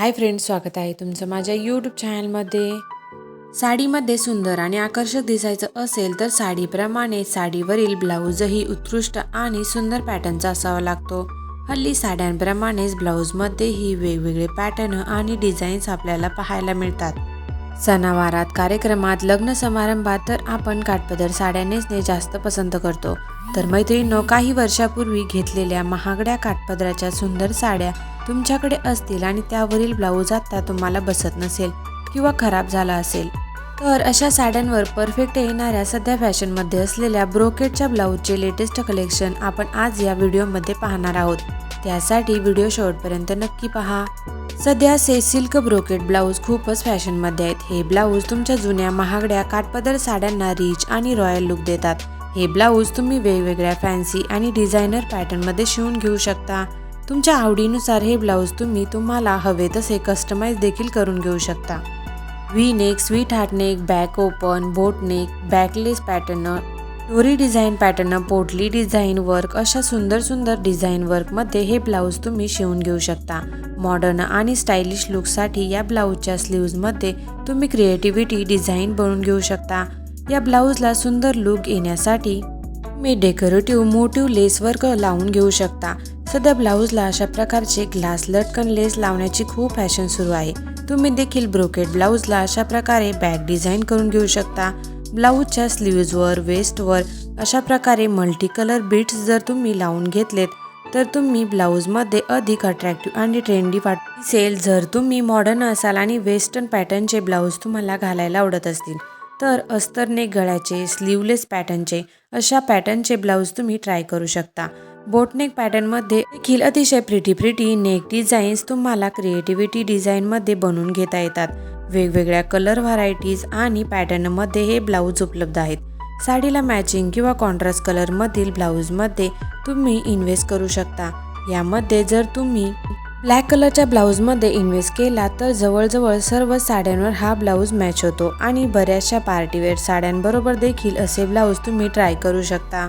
Hi friends स्वागत आहे तुमचं माझ्या यूट्यूब चॅनलमध्ये साडीमध्ये सुंदर आणि आकर्षक दिसायचं असेल तर साडीप्रमाणे साडीवरील ब्लाऊजही उत्कृष्ट आणि सुंदर पॅटर्नचा असावा लागतो. हल्ली साड्यांप्रमाणेच ब्लाऊजमध्येही वेगवेगळे पॅटर्न आणि डिझाईन्स आपल्याला पाहायला मिळतात. सणावारात कार्यक्रमात लग्न समारंभात तर आपण काठपदर साड्या नेसणे जास्त पसंत करतो. तर मैत्रिणींनो काही वर्षापूर्वी घेतलेल्या महागड्या काठपदराच्या सुंदर साड्या तुमच्याकडे असतील आणि त्यावरील ब्लाऊज आता तुम्हाला बसत नसेल किंवा खराब झाला असेल तर अशा साड्यांवर परफेक्ट येणाऱ्या सध्या फॅशनमध्ये असलेल्या ब्रोकेटच्या ब्लाऊजचे लेटेस्ट कलेक्शन आपण आज या व्हिडिओमध्ये पाहणार आहोत. त्यासाठी व्हिडिओ शेवटपर्यंत नक्की पहा. सध्या से सिल्क ब्रोकेट ब्लाऊज खूपच फॅशनमध्ये आहेत. हे ब्लाऊज तुमच्या जुन्या महागड्या काटपदर साड्यांना रिच आणि रॉयल लुक देतात. हे ब्लाऊज तुम्ही वेगवेगळ्या फॅन्सी आणि डिझायनर पॅटर्नमध्ये शिवून घेऊ शकता. तुमच्या आवडीनुसार हे ब्लाऊज तुम्ही तुम्हाला हवे तसे कस्टमाइज देखील करून घेऊ शकता. V neck sweetheart neck back open boat neck backless pattern डोरी डिझाईन पॅटर्न पोटली डिझाईन वर्क अशा सुंदर सुंदर डिझाईन वर्कमध्ये हे ब्लाऊज तुम्ही शिवून घेऊ शकता. मॉडर्न आणि स्टायलिश लुकसाठी या ब्लाऊजच्या स्लीव्जमध्ये तुम्ही क्रिएटिव्हिटी डिझाईन बनवून घेऊ शकता. या ब्लाऊजला सुंदर लुक येण्यासाठी तुम्ही डेकोरेटिव्ह मोटिव्ह लेस वर्क लावून घेऊ शकता. सध्या ब्लाऊजला अशा प्रकारचे ग्लास लटकन लेस लावण्याची खूप फॅशन सुरू आहे. तुम्ही देखील ब्रोकेट ब्लाऊजला अशा प्रकारे बॅक डिझाईन करून घेऊ शकता. ब्लाऊजच्या स्लीव्जवर वेस्टवर अशा प्रकारे मल्टी कलर बीट्स जर तुम्ही लावून घेतलेत तर तुम्ही ब्लाऊजमध्ये अधिक अट्रॅक्टिव्ह आणि ट्रेंडी वाट दिसेल. जर तुम्ही मॉडर्न असाल आणि वेस्टर्न पॅटर्नचे ब्लाऊज तुम्हाला घालायला आवडत असतील तर अस्तरने गळ्याचे स्लीवलेस पॅटर्नचे अशा पॅटर्नचे ब्लाऊज तुम्ही ट्राय करू शकता. बोटनेक पॅटर्नमध्ये देखील अतिशय प्रिटी प्रिटी नेक डिझाईन्स तुम्हाला क्रिएटिव्हिटी डिझाईनमध्ये बनवून घेता येतात. वेगवेगळ्या कलर व्हरायटीज आणि पॅटर्नमध्ये हे ब्लाऊज उपलब्ध आहेत. साडीला मॅचिंग किंवा कॉन्ट्रास्ट कलरमधील ब्लाऊजमध्ये तुम्ही इन्व्हेस्ट करू शकता. यामध्ये जर तुम्ही ब्लॅक कलरच्या ब्लाऊजमध्ये इन्व्हेस्ट केला तर जवळजवळ सर्व साड्यांवर हा ब्लाऊज मॅच होतो आणि बऱ्याचशा पार्टीवेअर साड्यांबरोबर देखील असे ब्लाऊज तुम्ही ट्राय करू शकता.